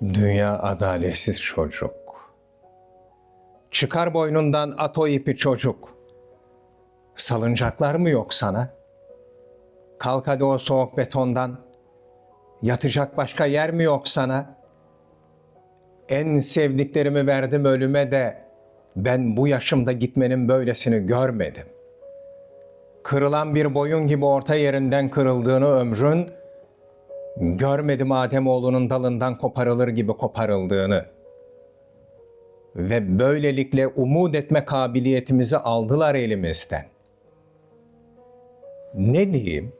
Dünya adaletsiz çocuk. Çıkar boynundan at o ipi çocuk. Salıncaklar mı yok sana? Kalk hadi o soğuk betondan. Yatacak başka yer mi yok sana? En sevdiklerimi verdim ölüme de ben bu yaşımda gitmenin böylesini görmedim. Kırılan bir boyun gibi orta yerinden kırıldığını ömrün, görmedim Ademoğlunun dalından koparılır gibi koparıldığını. Ve böylelikle umut etme kabiliyetimizi aldılar elimizden. Ne diyeyim?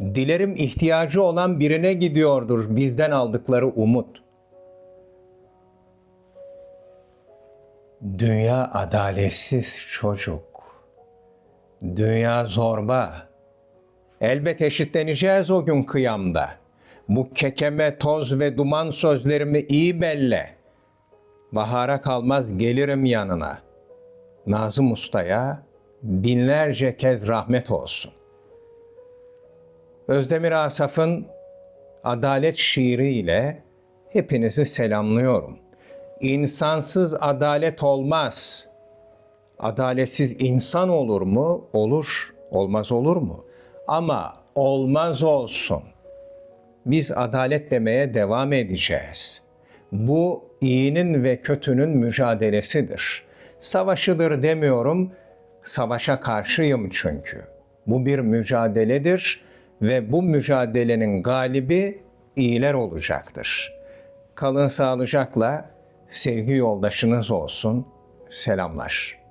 Dilerim ihtiyacı olan birine gidiyordur bizden aldıkları umut. Dünya adaletsiz çocuk. Dünya zorba. Elbet eşitleneceğiz o gün kıyamda. Bu kekeme, toz ve duman sözlerimi iyi belle. Bahara kalmaz gelirim yanına. Nazım Usta'ya binlerce kez rahmet olsun. Özdemir Asaf'ın adalet şiiriyle hepinizi selamlıyorum. İnsansız adalet olmaz. Adaletsiz insan olur mu? Olur. Olmaz olur mu? Ama olmaz olsun. Biz adalet demeye devam edeceğiz. Bu iyinin ve kötünün mücadelesidir. Savaşıdır demiyorum, savaşa karşıyım çünkü. Bu bir mücadeledir ve bu mücadelenin galibi iyiler olacaktır. Kalın sağlıcakla sevgi yoldaşınız olsun. Selamlar.